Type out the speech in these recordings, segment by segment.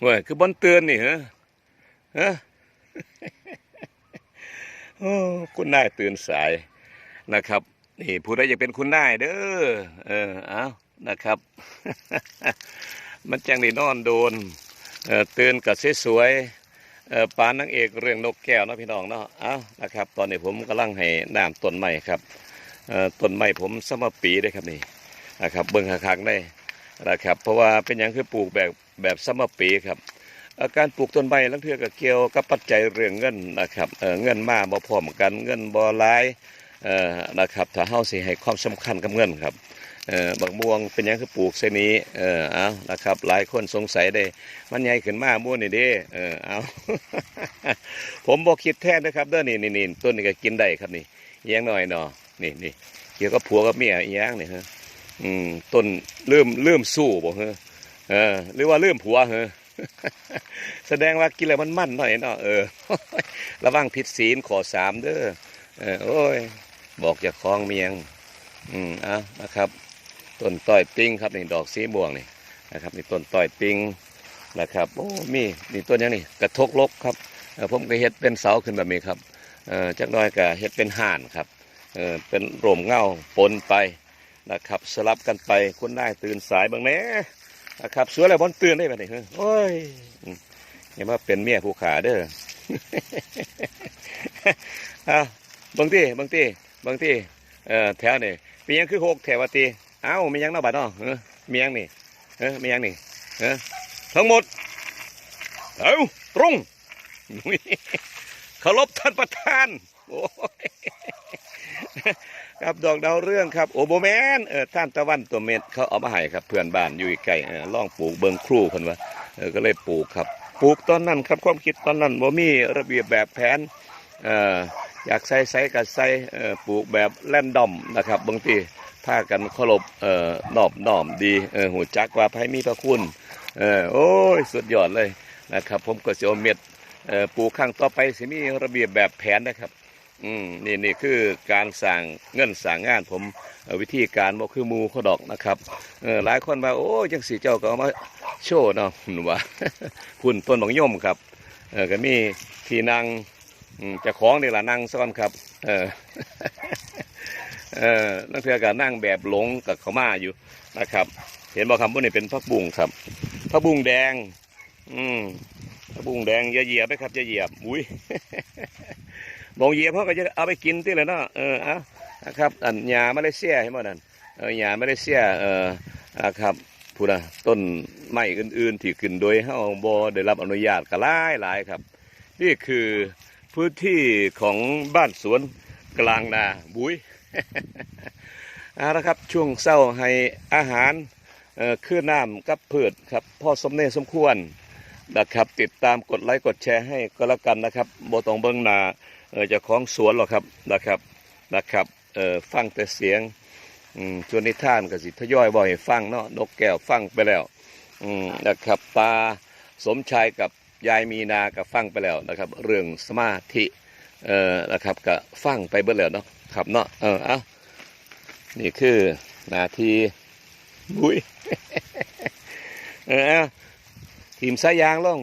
เว้ยคือบอนเตือนนี่เหรอฮะโอ้คุณนายตื่นสายนะครับ นี่ผู้ใดอยากเป็นคุณนายเด้อเออเอานะครับ มันจังได้นอนโดนเออตื่นกับสวยเออปานนางเอกเรื่องนกแก้วนาะพี่น้องเนาะเอานะครับ ตอนนี้ผมกำลังให้น้ำต้นไม้ครับเออต้นไม้ผมสมปีได้ครับนี่นะครับ เบิ่งคักๆได้ นะครับ เพราะว่าเป็นอย่างคือปลูกแบบแบบสมปีครับอ่อการปลูกต้นไม้ลังเทือกับเกี่ยวกับปัจจัยเรื่องเงินนะครับเเงินมาบ่พร้อมกันเงินบ่หลายนะครับถ้าเฮาสิให้ความสำคัญกับเงินครับบักม่วงเป็นยังคือปลูกเสนี้เออเอานะครับหลายคนสงสัยได้ มันใหญ่ขึ้นมากม่วนนี่เด้เออเอาผมบอกคิดแท้นะครับเด้อนี่นี่นี่ต้นนี้ก็กินได้ครับนี่เอียงหน่อยเนาะนี่นี่เกี่ยวกับผัวกับเมียเอียงนี่ฮะ อืมต้นเริ่มเริ่มสู้บ่เฮะเออหรือว่าเริ่มผัวเฮะแสดงว่ากินแล้วมันมั่นหน่อยเนาะเออ ระวังผิดศีลขอสามเด้อเออโอ้ย บอกจะคล้องเมียง อืมอะนะครับต้นต้อยปิงครับนี่ดอกสีม่วงนี่นะครับนี่ต้นต้อยปิงนะครับโอ้มีนี่ต้นยังนี่กระทกลกครับผมก็เฮ็ดเป็นเสาขึ้นแบบนี้ครับเออจักน้อยก็เฮ็ดเป็นห่านครับเออเป็นร่มเงาปนไป นะครับสลับกันไปคนได้ตื่นสายบางแหน่นะครับสวยแล้วบอนตื่นได้แบบนี้เฮ้ยโอ้ยอืมอย่าเป็นเมียผู้ขาเด้อเอะบางทีบางทีบางทีเอ่อแถวนี่มียังคือหกแถวตีเอ้ามียังนาะบัดเนาะเออมียังนี่เออมียังนี่เออทั้งหมดเอาตรงอุ๊ยเคารพท่านประธานโอ้ย ครับดอกดาวเรื่องครับโอโบแมนเออท่านตะวันตัวเม็ดเขาเอามาให้ครับเพื่อนบ้านอยู่ใกล้เออล่องปลูกเบิงครูคนว่าเออก็เลยปลูกครับ ปลูกตอนนั้นครับความคิดตอนนั้นว่ามีระเบียบแบบแผนเอออยากใส่ใส่กับใส่เออปลูกแบบแรนดอมนะครับบางทีพากันเคารพเอ่อนอบน้อมดีเออหูจักว่าไผมีพระคุณเออโอ้ยสุดยอดเลยนะครับ ผมก็สิเอาเม็ดเออปลูกข้างต่อไปสิมีระเบียบแบบแผนนะครับ อืมนี่นี่คือการสั่งเงินสั่งงานผมวิธีการบ่คือมูเขาดอกนะครับเออหลายคนว่าโอ้ยจังสีเจ้าก็เอามาโชว์เนาะหนูว่าพุ่นต้นบังย่มครับเออก็มีที่นั่งอืมเจะของนี่ล่ะนั่งซ้อนครับ เออเออนักเทือก็นั่งแบบหลงกับขามาอยู่นะครับ เห็นบอกคำว่านี่เป็นพักบุ้งครับพักบุ้งแดง อืมพักบุ้งแดงอย่าเหยียบไปครับอย่าเหยียบอุ้ย บอกเยียบเขาก็จะเอาไปกินที่เลยเนาะเออเอานะครับอันหญ้ามาเลเซียเห็นบ่นั่นเออหญ้ามาเลเซียเออนะครับพูดนะต้นไม้อื่นๆที่ขึ้นโดยเฮาบ่ได้รับอนุญาตก็หลายหลายครับ นี่คือพื้นที่ของบ้านสวนกลางนาบุ้ยเอาละครับช่วงเศร้าให้อาหารเอ่อคือน้ำกับพืชครับพ่อสมเนสมควร นะครับ ติดตามกดไลค์กดแชร์ให้ก็แล้วกันนะครับโบตองเบิ้งนาเออจะของสวนหรอกครับนะครับนะครับเอ่อฟังแต่เสียงอืมชวนนิทานกับสิทยอยบ่อยฟังเนาะนกแก้วฟังไปแล้วอืมนะครับตาสมชายกับยายมีนากับฟังไปแล้วนะครับ เรื่องสมาธิเอ่อนะครับก็ฟังไปเบิดแล้วเนาะครับเนาะเออเอานี่คือนาทีบุยเออ ทีมสายยางลง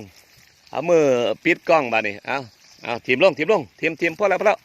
เอามือปิดกล้องบานี่เอาเอาทีมลงทีมลงทีมทีมพอแล้วพอแล้ว